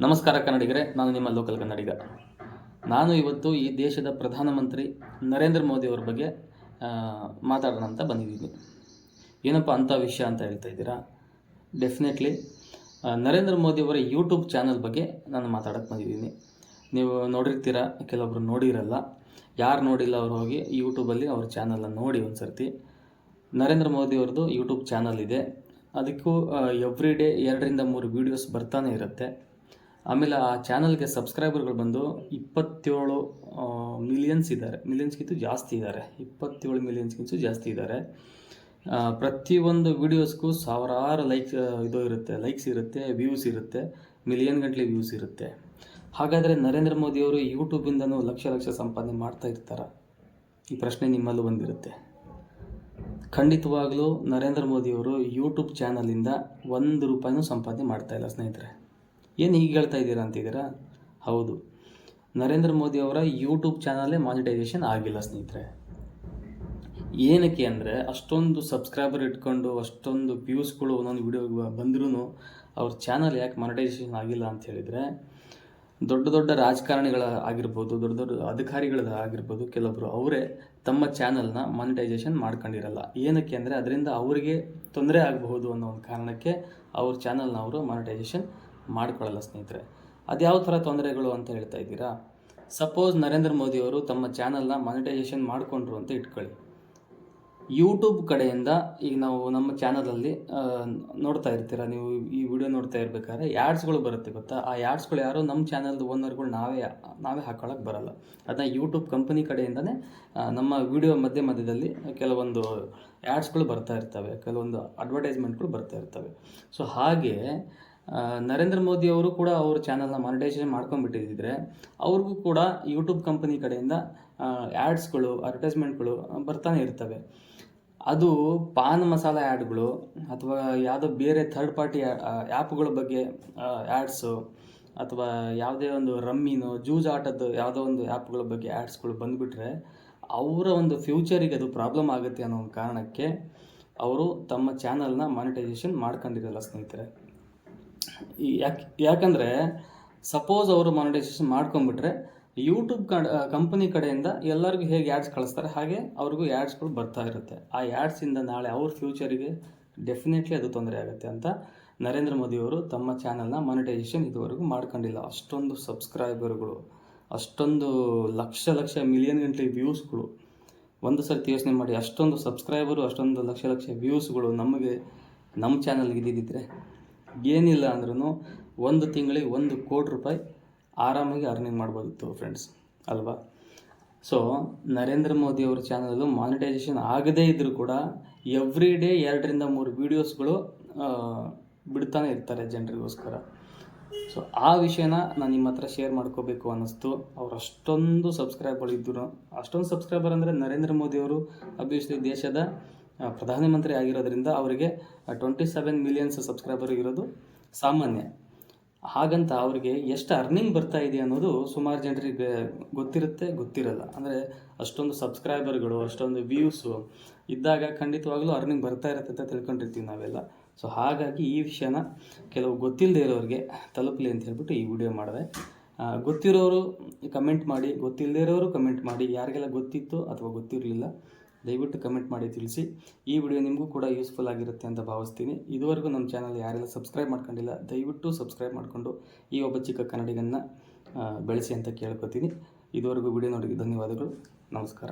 ನಮಸ್ಕಾರ ಕನ್ನಡಿಗರೇ ನಾನು ನಿಮ್ಮ ಲೋಕಲ್ ಕನ್ನಡಿಗ. ನಾನು ಇವತ್ತು ಈ ದೇಶದ ಪ್ರಧಾನಮಂತ್ರಿ ನರೇಂದ್ರ ಮೋದಿಯವ್ರ ಬಗ್ಗೆ ಆ, ಮಾತಾಡೋಣ ಅಂತ ಬಂದಿದ್ದೀನಿ. ಏನಪ್ಪ ಅಂಥ ವಿಷಯ ಅಂತ ಹೇಳ್ತಾ ಇದ್ದೀರಾ? ಡೆಫಿನೆಟ್ಲಿ ನರೇಂದ್ರ ಮೋದಿ ಅವರ ಯೂಟ್ಯೂಬ್ ಚಾನಲ್ ಬಗ್ಗೆ ನಾನು ಮಾತಾಡೋಕ್ಕೆ ಬಂದಿದ್ದೀನಿ. ನೀವು ನೋಡಿರ್ತೀರ ಕೆಲವೊಬ್ರು ನೋಡಿರಲ್ಲ. ಯಾರು ನೋಡಿಲ್ಲ ಅವ್ರು ಹೋಗಿ ಯೂಟ್ಯೂಬಲ್ಲಿ ಅವ್ರ ಚಾನಲನ್ನು ನೋಡಿ ಒಂದು ಸರ್ತಿ ನರೇಂದ್ರ ಮೋದಿಯವ್ರದ್ದು ಯೂಟ್ಯೂಬ್ ಚಾನಲ್ ಇದೆ. ಅದಕ್ಕೂ ಎವ್ರಿ ಡೇ ಎರಡರಿಂದ ಮೂರು ವೀಡಿಯೋಸ್ ಬರ್ತಾನೆ ಇರುತ್ತೆ. ಆಮೇಲೆ ಆ ಚಾನಲ್ಗೆ ಸಬ್ಸ್ಕ್ರೈಬರ್ಗಳು ಬಂದು ಇಪ್ಪತ್ತೇಳು ಮಿಲಿಯನ್ಸ್ ಇದ್ದಾರೆ. ಮಿಲಿಯನ್ಸ್ಗಿಂತ ಜಾಸ್ತಿ ಇದ್ದಾರೆ. ಇಪ್ಪತ್ತೇಳು ಮಿಲಿಯನ್ಸ್ಗಿಂತ ಜಾಸ್ತಿ ಇದ್ದಾರೆ. ಪ್ರತಿಯೊಂದು ವೀಡಿಯೋಸ್ಗೂ ಸಾವಿರಾರು ಲೈಕ್ಸ್ ಇದು ಇರುತ್ತೆ ಲೈಕ್ಸ್ ಇರುತ್ತೆ ವ್ಯೂಸ್ ಇರುತ್ತೆ ಮಿಲಿಯನ್ ಗಂಟಲೆ ವ್ಯೂಸ್ ಇರುತ್ತೆ. ಹಾಗಾದರೆ ನರೇಂದ್ರ ಮೋದಿಯವರು ಯೂಟ್ಯೂಬಿಂದನೂ ಲಕ್ಷ ಲಕ್ಷ ಸಂಪಾದನೆ ಮಾಡ್ತಾ ಇರ್ತಾರ. ಈ ಪ್ರಶ್ನೆ ನಿಮ್ಮಲ್ಲೂ ಬಂದಿರುತ್ತೆ. ಖಂಡಿತವಾಗಲೂ ನರೇಂದ್ರ ಮೋದಿಯವರು ಯೂಟ್ಯೂಬ್ ಚಾನಲಿಂದ ಒಂದು ರೂಪಾಯಿನೂ ಸಂಪಾದನೆ ಮಾಡ್ತಾ ಇಲ್ಲ ಸ್ನೇಹಿತರೆ. ಏನು ಹೀಗೆ ಹೇಳ್ತಾ ಇದ್ದೀರಾ ಅಂತಿದ್ದೀರಾ ಹೌದು. ನರೇಂದ್ರ ಮೋದಿ ಅವರ ಯೂಟ್ಯೂಬ್ ಚಾನಲೇ ಮಾನಿಟೈಸೇಷನ್ ಆಗಿಲ್ಲ ಸ್ನೇಹಿತರೆ. ಏನಕ್ಕೆ ಅಂದರೆ ಅಷ್ಟೊಂದು ಸಬ್ಸ್ಕ್ರೈಬರ್ ಇಟ್ಕೊಂಡು ಅಷ್ಟೊಂದು ವ್ಯೂಸ್ಗಳು ಒಂದೊಂದು ವಿಡಿಯೋ ಬಂದ್ರೂ ಅವ್ರ ಚಾನಲ್ ಯಾಕೆ ಮಾನಿಟೈಸೇಷನ್ ಆಗಿಲ್ಲ ಅಂತ ಹೇಳಿದರೆ ದೊಡ್ಡ ದೊಡ್ಡ ರಾಜಕಾರಣಿಗಳ ಆಗಿರ್ಬೋದು, ದೊಡ್ಡ ದೊಡ್ಡ ಅಧಿಕಾರಿಗಳ ಆಗಿರ್ಬೋದು ಕೆಲವೊಬ್ಬರು ಅವರೇ ತಮ್ಮ ಚಾನಲ್ನ ಮಾನಿಟೈಸೇಷನ್ ಮಾಡ್ಕೊಂಡಿರಲ್ಲ. ಏನಕ್ಕೆ ಅಂದರೆ ಅದರಿಂದ ಅವರಿಗೆ ತೊಂದರೆ ಆಗಬಹುದು ಅನ್ನೋ ಒಂದು ಕಾರಣಕ್ಕೆ ಅವ್ರ ಚಾನಲ್ನ ಅವರು ಮಾನಿಟೈಸೇಷನ್ ಮಾಡ್ಕೊಳ್ಳಲ್ಲ ಸ್ನೇಹಿತರೆ. ಅದ್ಯಾವ ಥರ ತೊಂದರೆಗಳು ಅಂತ ಹೇಳ್ತಾ ಇದ್ದೀರಾ? ಸಪೋಸ್ ನರೇಂದ್ರ ಮೋದಿಯವರು ತಮ್ಮ ಚಾನಲ್ನ ಮಾನಿಟೈಸೇಷನ್ ಮಾಡಿಕೊಂಡ್ರು ಅಂತ ಇಟ್ಕೊಳ್ಳಿ. ಯೂಟ್ಯೂಬ್ ಕಡೆಯಿಂದ ಈಗ ನಾವು ನಮ್ಮ ಚಾನಲಲ್ಲಿ ನೋಡ್ತಾ ಇರ್ತೀರ? ನೀವು ಈ ವಿಡಿಯೋ ನೋಡ್ತಾ ಇರ್ಬೇಕಾದ್ರೆ ಆ್ಯಡ್ಸ್ಗಳು ಬರುತ್ತೆ ಗೊತ್ತಾ? ಆ ಯಾಡ್ಸ್ಗಳು ಯಾರೋ? ನಮ್ಮ ಚಾನಲ್ದು ಓನರ್ಗಳು ನಾವೇ ನಾವೇ ಹಾಕೊಳ್ಳೋಕೆ ಬರಲ್ಲ. ಅದನ್ನ ಯೂಟ್ಯೂಬ್ ಕಂಪನಿ ಕಡೆಯಿಂದನೇ ನಮ್ಮ ವಿಡಿಯೋ ಮಧ್ಯ ಮಧ್ಯದಲ್ಲಿ ಕೆಲವೊಂದು ಆ್ಯಡ್ಸ್ಗಳು ಬರ್ತಾ ಇರ್ತವೆ. ಕೆಲವೊಂದು ಅಡ್ವರ್ಟೈಸ್ಮೆಂಟ್ಗಳು ಬರ್ತಾ ಇರ್ತವೆ. ಸೊ ಹಾಗೆ ನರೇಂದ್ರ ಮೋದಿ ಅವರು ಕೂಡ ಅವ್ರ ಚಾನಲ್ನ ಮಾನಿಟೈಸೇಷನ್ ಮಾಡ್ಕೊಂಡ್ಬಿಟ್ಟಿದ್ರೆ ಅವ್ರಿಗೂ ಕೂಡ ಯೂಟ್ಯೂಬ್ ಕಂಪನಿ ಕಡೆಯಿಂದ ಆ್ಯಡ್ಸ್ಗಳು ಅಡ್ವರ್ಟೈಸ್ಮೆಂಟ್ಗಳು ಬರ್ತಾನೆ ಇರ್ತವೆ. ಅದು ಪಾನ್ ಮಸಾಲ ಆ್ಯಡ್ಗಳು ಅಥವಾ ಯಾವುದೋ ಬೇರೆ ಥರ್ಡ್ ಪಾರ್ಟಿ ಆ್ಯಪ್ಗಳ ಬಗ್ಗೆ ಆ್ಯಡ್ಸು ಅಥವಾ ಯಾವುದೇ ಒಂದು ರಮ್ಮಿನೋ ಜೂಜಾಟದ್ದು ಯಾವುದೋ ಒಂದು ಆ್ಯಪ್ಗಳ ಬಗ್ಗೆ ಆ್ಯಡ್ಸ್ಗಳು ಬಂದುಬಿಟ್ರೆ ಅವರ ಒಂದು ಫ್ಯೂಚರಿಗೆ ಅದು ಪ್ರಾಬ್ಲಮ್ ಆಗುತ್ತೆ ಅನ್ನೋ ಒಂದು ಕಾರಣಕ್ಕೆ ಅವರು ತಮ್ಮ ಚಾನಲ್ನ ಮಾನಿಟೈಸೇಷನ್ ಮಾಡ್ಕೊಂಡಿರಲ್ಲ ಸ್ನೇಹಿತರೆ. ಯಾಕೆ, ಯಾಕಂದರೆ ಸಪೋಸ್ ಅವರು ಮಾನಿಟೈಸೇಷನ್ ಮಾಡ್ಕೊಂಬಿಟ್ರೆ ಯೂಟ್ಯೂಬ್ ಕಡ ಕಂಪನಿ ಕಡೆಯಿಂದ ಎಲ್ಲರಿಗೂ ಹೇಗೆ ಆ್ಯಡ್ಸ್ ಕಳಿಸ್ತಾರೆ, ಹಾಗೆ ಅವ್ರಿಗೂ ಆ್ಯಡ್ಸ್ಗಳು ಬರ್ತಾ ಇರುತ್ತೆ. ಆ ಆ್ಯಡ್ಸಿಂದ ನಾಳೆ ಅವ್ರ ಫ್ಯೂಚರಿಗೆ ಡೆಫಿನೆಟ್ಲಿ ಅದು ತೊಂದರೆ ಆಗುತ್ತೆ ಅಂತ ನರೇಂದ್ರ ಮೋದಿಯವರು ತಮ್ಮ ಚಾನಲ್ನ ಮಾನಿಟೈಸೇಷನ್ ಇದುವರೆಗೂ ಮಾಡ್ಕೊಂಡಿಲ್ಲ. ಅಷ್ಟೊಂದು ಸಬ್ಸ್ಕ್ರೈಬರ್ಗಳು ಅಷ್ಟೊಂದು ಲಕ್ಷ ಲಕ್ಷ ಮಿಲಿಯನ್ ಗಂಟೆ ವ್ಯೂಸ್ಗಳು ಒಂದು ಸರ್ತಿ ಯೋಚನೆ ಮಾಡಿ, ಅಷ್ಟೊಂದು ಸಬ್ಸ್ಕ್ರೈಬರು ಅಷ್ಟೊಂದು ಲಕ್ಷ ಲಕ್ಷ ವ್ಯೂಸ್ಗಳು ನಮಗೆ ನಮ್ಮ ಚಾನಲ್ಗೆ ಇದ್ದಿದ್ದರೆ ಏನಿಲ್ಲ ಅಂದ್ರೂ ಒಂದು ತಿಂಗಳಿಗೆ ಒಂದು ಕೋಟಿ ರೂಪಾಯಿ ಆರಾಮಾಗಿ ಅರ್ನಿಂಗ್ ಮಾಡ್ಬೋದಿತ್ತು ಫ್ರೆಂಡ್ಸ್ ಅಲ್ವಾ? ಸೊ ನರೇಂದ್ರ ಮೋದಿ ಅವರ ಚಾನಲು ಮಾನಿಟೈಸೇಷನ್ ಆಗದೇ ಇದ್ದರೂ ಕೂಡ ಎವ್ರಿ ಡೇ ಎರಡರಿಂದ ಮೂರು ವೀಡಿಯೋಸ್ಗಳು ಬಿಡ್ತಾನೆ ಇರ್ತಾರೆ ಜನರಿಗೋಸ್ಕರ. ಸೊ ಆ ವಿಷಯನ ನಾನು ನಿಮ್ಮ ಹತ್ರ ಶೇರ್ ಮಾಡ್ಕೋಬೇಕು ಅನ್ನಿಸ್ತು. ಅವ್ರು ಅಷ್ಟೊಂದು ಸಬ್ಸ್ಕ್ರೈಬರ್ ಇದ್ದರು ಅಷ್ಟೊಂದು ಸಬ್ಸ್ಕ್ರೈಬರ್ ಅಂದರೆ ನರೇಂದ್ರ ಮೋದಿ ಅವರು ಅಬ್ವಿಯಸ್ಲಿ ದೇಶದ ಪ್ರಧಾನಮಂತ್ರಿ ಆಗಿರೋದ್ರಿಂದ ಅವರಿಗೆ ಟ್ವೆಂಟಿ ಸೆವೆನ್ ಮಿಲಿಯನ್ಸ್ ಸಬ್ಸ್ಕ್ರೈಬರ್ ಇರೋದು ಸಾಮಾನ್ಯ. ಹಾಗಂತ ಅವರಿಗೆ ಎಷ್ಟು ಅರ್ನಿಂಗ್ ಬರ್ತಾ ಇದೆ ಅನ್ನೋದು ಸುಮಾರು ಜನರಿಗೆ ಗೊತ್ತಿರುತ್ತೆ, ಗೊತ್ತಿರಲ್ಲ. ಅಂದರೆ ಅಷ್ಟೊಂದು ಸಬ್ಸ್ಕ್ರೈಬರ್ಗಳು ಅಷ್ಟೊಂದು ವ್ಯೂಸು ಇದ್ದಾಗ ಖಂಡಿತವಾಗ್ಲೂ ಅರ್ನಿಂಗ್ ಬರ್ತಾ ಇರುತ್ತೆ ಅಂತ ತಿಳ್ಕೊಂಡಿರ್ತೀವಿ ನಾವೆಲ್ಲ. ಸೊ ಹಾಗಾಗಿ ಈ ವಿಷಯನ ಕೆಲವು ಗೊತ್ತಿಲ್ಲದೆ ಇರೋರಿಗೆ ತಲುಪಲಿ ಅಂತ ಹೇಳ್ಬಿಟ್ಟು ಈ ವಿಡಿಯೋ ಮಾಡಿದೆ. ಗೊತ್ತಿರೋರು ಕಮೆಂಟ್ ಮಾಡಿ ಗೊತ್ತಿಲ್ಲದೆ ಇರೋರು ಕಮೆಂಟ್ ಮಾಡಿ, ಯಾರಿಗೆಲ್ಲ ಗೊತ್ತಿತ್ತು ಅಥವಾ ಗೊತ್ತಿರಲಿಲ್ಲ ದಯವಿಟ್ಟು ಕಮೆಂಟ್ ಮಾಡಿ ತಿಳಿಸಿ. ಈ ವಿಡಿಯೋ ನಿಮಗೂ ಕೂಡ ಯೂಸ್ಫುಲ್ ಆಗಿರುತ್ತೆ ಅಂತ ಭಾವಿಸ್ತೀನಿ. ಇದುವರೆಗೂ ನಮ್ಮ ಚಾನಲ್ ಯಾರೆಲ್ಲ ಸಬ್ಸ್ಕ್ರೈಬ್ ಮಾಡ್ಕೊಂಡಿಲ್ಲ, ದಯವಿಟ್ಟು ಸಬ್ಸ್ಕ್ರೈಬ್ ಮಾಡಿಕೊಂಡು ಈ ಒಬ್ಬ ಚಿಕ್ಕ ಕನ್ನಡಿಗನ್ನ ಬೆಳೆಸಿ ಅಂತ ಕೇಳ್ಕೊತೀನಿ. ಇದುವರೆಗೂ ವಿಡಿಯೋ ನೋಡಿ ಧನ್ಯವಾದಗಳು. ನಮಸ್ಕಾರ.